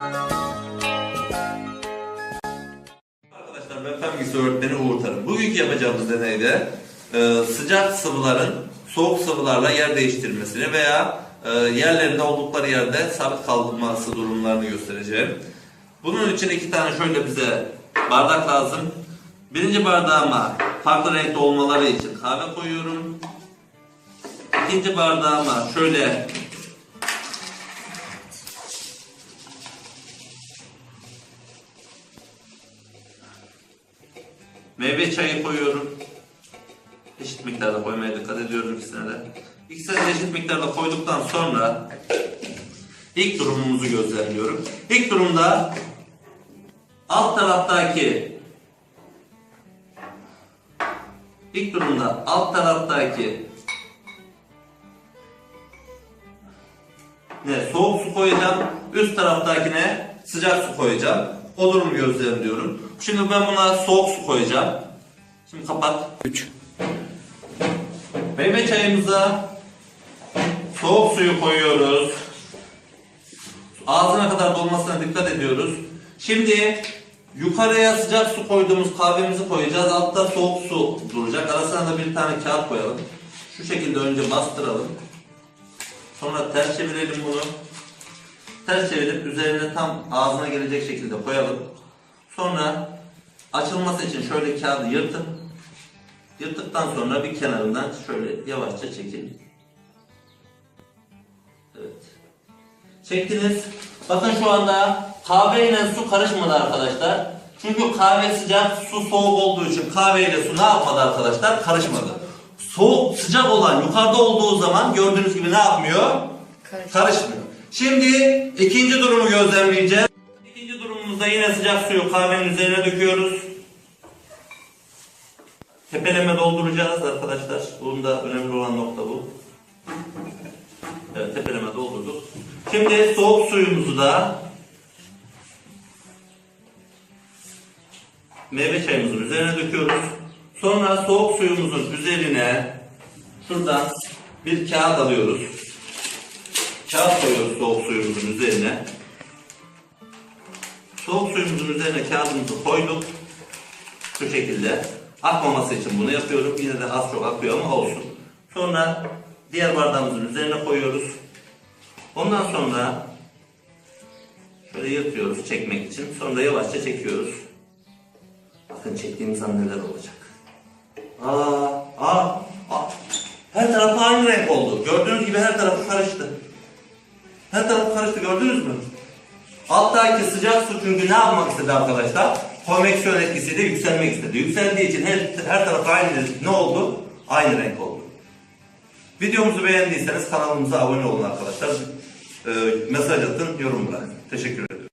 Arkadaşlar ben fen öğretmeni Uğur Tarım. Bugünkü yapacağımız deneyde e, sıcak sıvıların soğuk sıvılarla yer değiştirmesini veya e, yerlerinde oldukları yerde sabit kalması durumlarını göstereceğim. Bunun için iki tane şöyle bize bardak lazım. Birinci bardağıma farklı renkte olmaları için kahve koyuyorum. İkinci bardağıma şöyle Meyve çayı koyuyorum. Eşit miktarda koymaya dikkat ediyoruz ikisine de. İkisine de eşit miktarda koyduktan sonra ilk durumumuzu gözlemliyorum. İlk durumda alt taraftaki ilk durumda alt taraftaki ne soğuk su koyacağım. Üst taraftakine sıcak su koyacağım. O durumu gözlemliyorum. Şimdi ben buna soğuk su koyacağım. Şimdi kapat. 3 Meyve çayımıza soğuk suyu koyuyoruz. Ağzına kadar dolmasına dikkat ediyoruz. Şimdi yukarıya sıcak su koyduğumuz kahvemizi koyacağız. Altta soğuk su duracak. Arasına da bir tane kağıt koyalım. Şu şekilde önce bastıralım. Sonra ters çevirelim bunu. Ters çevirip üzerine tam ağzına gelecek şekilde koyalım. Sonra açılması için şöyle kağıdı yırtıp Yırttıktan sonra bir kenarından şöyle yavaşça çekin. Evet. Çektiniz. Bakın şu anda kahve ile su karışmadı arkadaşlar. Çünkü kahve sıcak, su soğuk olduğu için kahve ile su ne yapmadı arkadaşlar? Karışmadı. Soğuk, sıcak olan yukarıda olduğu zaman gördüğünüz gibi ne yapmıyor? Karışmıyor. Şimdi ikinci durumu gözlemleyeceğiz. İkinci durumumuzda yine sıcak suyu kahvenin üzerine döküyoruz. Tepeleme dolduracağız arkadaşlar. Bunun da önemli olan nokta bu. Evet tepeleme doldurduk. Şimdi soğuk suyumuzu da meyve çayımızın üzerine döküyoruz. Sonra soğuk suyumuzun üzerine şuradan bir kağıt alıyoruz. Kağıt koyuyoruz soğuk suyumuzun üzerine. Soğuk suyumuzun üzerine kağıdımızı koyduk. Şu şekilde. Akmaması için bunu yapıyorum. Yine de az çok akıyor ama olsun. Sonra diğer bardağımızın üzerine koyuyoruz. Ondan sonra şöyle yırtıyoruz çekmek için. Sonra yavaşça çekiyoruz. Bakın çektiğimiz an neler olacak. Aa, aa, aa. Her tarafı aynı renk oldu. Gördüğünüz gibi her tarafı karıştı. Her tarafı karıştı gördünüz mü? Alttaki sıcak su çünkü ne yapmak istedi arkadaşlar? Konveksiyon etkisiyle yükselmek istedi. Yükseldiği için her, her taraf aynı ne oldu? Aynı renk oldu. Videomuzu beğendiyseniz kanalımıza abone olun arkadaşlar. Ee, mesaj atın, yorum bırakın. Teşekkür ederim.